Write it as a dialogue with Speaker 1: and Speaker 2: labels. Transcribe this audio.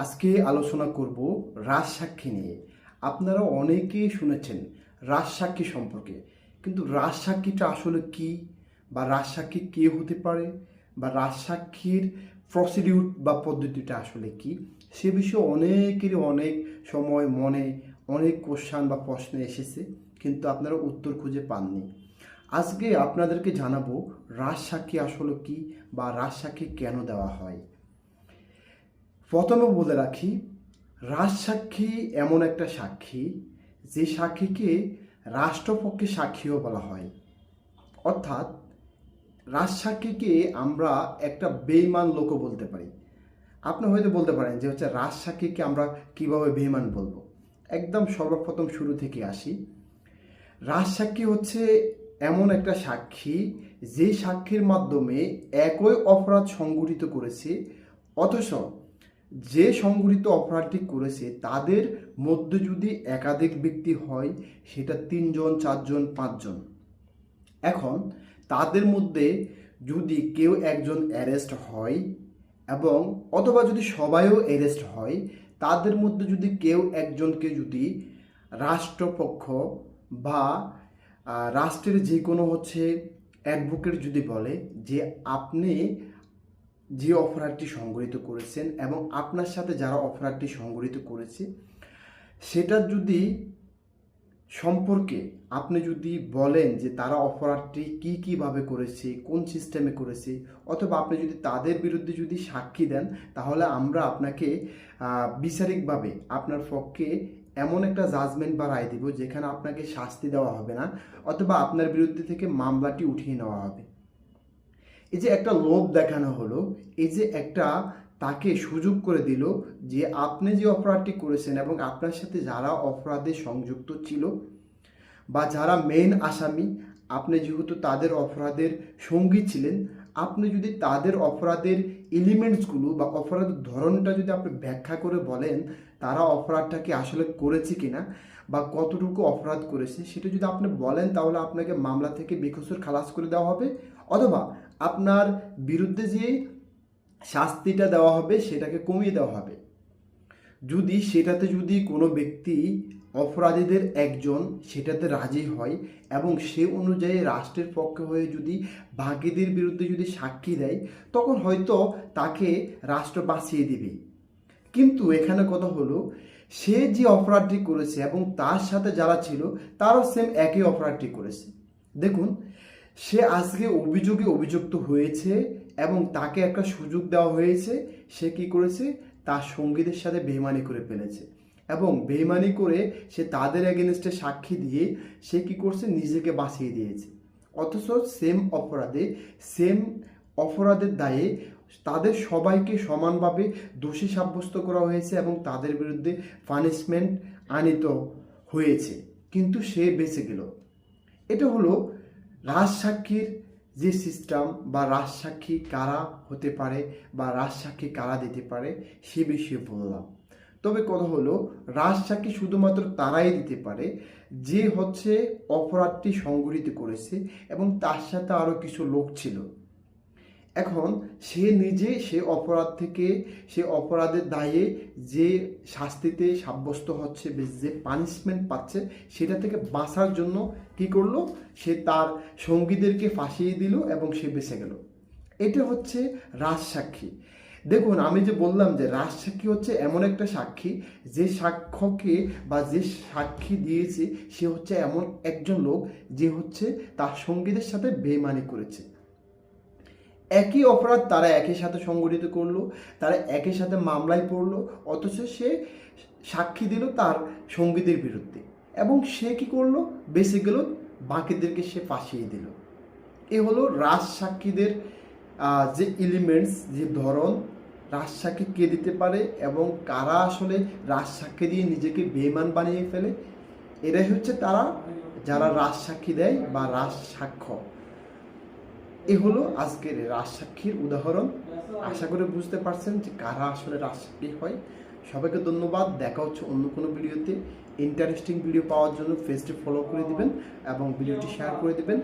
Speaker 1: আজকে আলোচনা করব রাজসাক্ষী নিয়ে। আপনারা অনেকেই শুনেছেন রাজসাক্ষী সম্পর্কে। কিন্তু রাজসাক্ষীটা আসলে কি? বা রাজসাক্ষী কে হতে পারে? বা রাজসাক্ষীর প্রসিডিউট বা পদ্ধতিটা আসলে কি? সে বিষয়ে অনেকেরই অনেক সময় মনে, অনেক কোশ্চান বা প্রশ্ন এসেছে, কিন্তু আপনারা উত্তর খুঁজে পাননি। আজকে আপনাদেরকে জানাব রাজসাক্ষী আসলে কি? বা রাজসাক্ষী কেন দেওয়া হয়? প্রথমে বলে রাখি রাজসাক্ষী এমন একটা সাক্ষী, যে সাক্ষীকে রাষ্ট্রপক্ষে সাক্ষীও বলা হয়। অর্থাৎ রাজসাক্ষীকে আমরা একটা বেইমান লোকও বলতে পারি। আপনি হয়তো বলতে পারেন যে হচ্ছে রাজসাক্ষীকে আমরা কীভাবে বেইমান বলব? একদম সর্বপ্রথম শুরু থেকে আসি। রাজসাক্ষী হচ্ছে এমন একটা সাক্ষী, যে সাক্ষীর মাধ্যমে একই অপরাধ সংগঠিত করেছে, অথচ যে সংগঠিত অপরাধটি করেছে, তাদের মধ্যে যদি একাধিক ব্যক্তি হয়, সেটা তিনজন, চারজন, পাঁচজন। এখন, তাদের মধ্যে যদি কেউ একজন অ্যারেস্ট হয় এবং অথবা যদি সবাইও অ্যারেস্ট হয়, তাদের মধ্যে যদি কেউ একজনকে যদি রাষ্ট্রপক্ষ বা রাষ্ট্রের যে কোনো হচ্ছে অ্যাডভোকেট যদি বলে যে, আপনি যে অপরাধটি সংগঠিত করেছেন এবং আপনার সাথে যারা অপরাধটি সংগঠিত করেছে, সেটা যদি সম্পর্কে আপনি যদি বলেন যে তারা অপরাধটি কি কীভাবে করেছে, কোন সিস্টেমে করেছে, অথবা আপনি যদি তাদের বিরুদ্ধে যদি সাক্ষী দেন, তাহলে আমরা আপনাকে বিচারিকভাবে আপনার পক্ষে এমন একটা জাজমেন্ট বা রায় দিব যেখানে আপনাকে শাস্তি দেওয়া হবে না, অথবা আপনার বিরুদ্ধে থেকে মামলাটি উঠিয়ে নেওয়া হবে। এই যে একটা লোভ দেখানো হলো, এই যে একটা তাকে সুযোগ করে দিল যে আপনি যে অপরাধটি করেছেন এবং আপনার সাথে যারা অপরাধে সংযুক্ত ছিল বা যারা মেন আসামি, আপনি যেহেতু তাদের অপরাধের সঙ্গী ছিলেন, আপনি যদি তাদের অপরাধের এলিমেন্টসগুলো বা অপরাধের ধরনটা যদি আপনি ব্যাখ্যা করে বলেন, তারা অপরাধটাকে আসলে করেছে কিনা বা কতটুকু অপরাধ করেছে, সেটা যদি আপনি বলেন তাহলে আপনাকে মামলা থেকে বেকসুর খালাস করে দেওয়া হবে, অথবা আপনার বিরুদ্ধে যে শাস্তিটা দেওয়া হবে, সেটাকে কমিয়ে দেওয়া হবে। যদি সেটাতে যদি কোনো ব্যক্তি অপরাধীদের একজন সেটাতে রাজি হয় এবং সে অনুযায়ী রাষ্ট্রের পক্ষে হয়ে যদি বাকিদের বিরুদ্ধে যদি সাক্ষী দেয়, তখন হয়তো তাকে রাষ্ট্র বাঁচিয়ে দেবে। কিন্তু এখানে কথা হলো, সে যে অপরাধটি করেছে এবং তার সাথে যারা ছিল, তারাও সেম একই অপরাধটি করেছে। দেখুন সে আজকে অভিযোগে অভিযুক্ত হয়েছে এবং তাকে একটা সুযোগ দেওয়া হয়েছে। সে কি করেছে? তার সঙ্গীদের সাথে বেইমানি করে ফেলেছে। এবং বেইমানি করে সে তাদের এগেনস্টে সাক্ষী দিয়ে সে কি করছে? নিজেকে বাঁচিয়ে দিয়েছে। অথচ সেম অপরাধে সেম অপরাধের দায়ে তাদের সবাইকে সমানভাবে দোষী সাব্যস্ত করা হয়েছে এবং তাদের বিরুদ্ধে পানিশমেন্ট আনিত হয়েছে। কিন্তু সে বেঁচে গেল। এটা হলো রাজসাক্ষীর যে সিস্টেম বা রাজসাক্ষী কারা হতে পারে বা রাজসাক্ষী কারা দিতে পারে, সে বিষয়ে বললাম। তবে কথা হলো, রাজসাক্ষী শুধুমাত্র তারাই দিতে পারে, যে হচ্ছে অপরাধটি সংগঠিত করেছে এবং তার সাথে আরও কিছু লোক ছিল। এখন সে নিজে সে অপরাধ থেকে, সে অপরাধের দায়ে যে শাস্তিতে সাব্যস্ত হচ্ছে যে পানিশমেন্ট পাচ্ছে, সেটা থেকে বাঁচার জন্য কি করল? সে তার সঙ্গীদেরকে ফাঁসিয়ে দিল এবং সে বেঁচে গেল। এটা হচ্ছে রাজসাক্ষী দেখুন, আমি যে বললাম যে রাজসাক্ষী হচ্ছে এমন একটা সাক্ষী, যে সাক্ষ্যকে বা যে সাক্ষী দিয়েছে, সে হচ্ছে এমন একজন লোক যে হচ্ছে তার সঙ্গীদের সাথে বেমানি করেছে। একই অপরাধ তারা একই সাথে সংগঠিত করল, তারা একই সাথে মামলায় পড়ল, অথচ সে সাক্ষী দিল তার সঙ্গীদের বিরুদ্ধে। এবং সে কি করল? বেঁচে গেল বাকিদেরকে সে ফাঁসিয়ে দিল। এ হলো রাজ সাক্ষীদের যে এলিমেন্টস যে ধরন রাজসাক্ষী কে দিতে পারে এবং কারা আসলে রাজসাক্ষী দিয়ে নিজেকে বেমান বানিয়ে ফেলে। এরাই হচ্ছে তারা, যারা রাজসাক্ষী দেয় বা রাজ সাক্ষ্য। এ হলো আজকের রাজসাক্ষীর উদাহরণ। আশা করে বুঝতে পারছেন যে কারা আসলে রাজসাক্ষী হয়। সবাইকে ধন্যবাদ। দেখা হচ্ছে অন্য কোনো ভিডিওতে। ইন্টারেস্টিং ভিডিও পাওয়ার জন্য ফেসটি ফলো করে দিবেন এবং ভিডিওটি শেয়ার করে দিবেন।